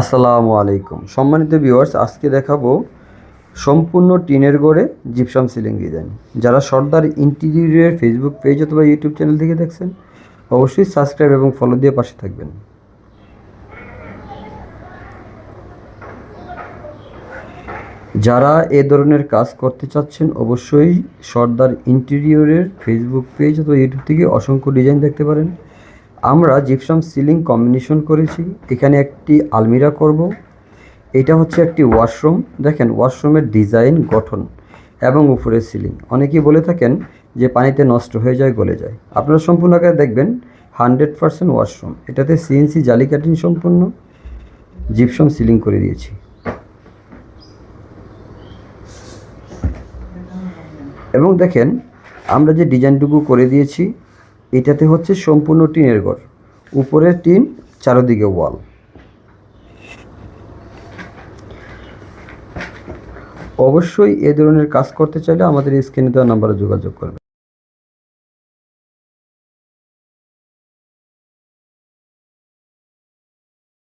আসসালামু আলাইকুম। সম্মানিত ভিউয়ার্স আজকে দেখাবো সম্পূর্ণ টিনের গড়ে জিপসাম সিলিং ডিজাইন যারা সর্দার ইন্টিরিয়রের ফেসবুক পেজ অথবা ইউটিউব চ্যানেল থেকে দেখছেন, অবশ্যই সাবস্ক্রাইব এবং ফলো দিয়ে পাশে থাকবেন। যারা এ ধরনের কাজ করতে চাচ্ছেন, অবশ্যই সর্দার ইন্টেরিয়রের ফেসবুক পেজ অথবা ইউটিউব থেকে অসংখ্য ডিজাইন দেখতে পারেন। আমরা জিপসাম সিলিং কম্বিনেশন করেছি। এখানে একটি আলমিরা করব। এটা হচ্ছে একটি ওয়াশরুম দেখেন ওয়াশরুমের ডিজাইন গঠন এবং উপরের সিলিং অনেকেই বলে থাকেন যে পানিতে নষ্ট হয়ে যায়, গলে যায়। আপনারা সম্পূর্ণ আকারে দেখবেন হান্ড্রেড পারসেন্ট ওয়াশরুম এটাতে সিএনসি জালি কাটিং সম্পূর্ণ। জিপসাম সিলিং করে দিয়েছি। এবং দেখেন, আমরা যে ডিজাইনটুকু করে দিয়েছি এটাতে হচ্ছে সম্পূর্ণ টিনের ঘর উপরে টিন, চারোদিকে ওয়াল। অবশ্যই এ ধরনের কাজ করতে চাইলে আমাদের স্ক্রিনে দেওয়া নাম্বারে যোগাযোগ করবেন।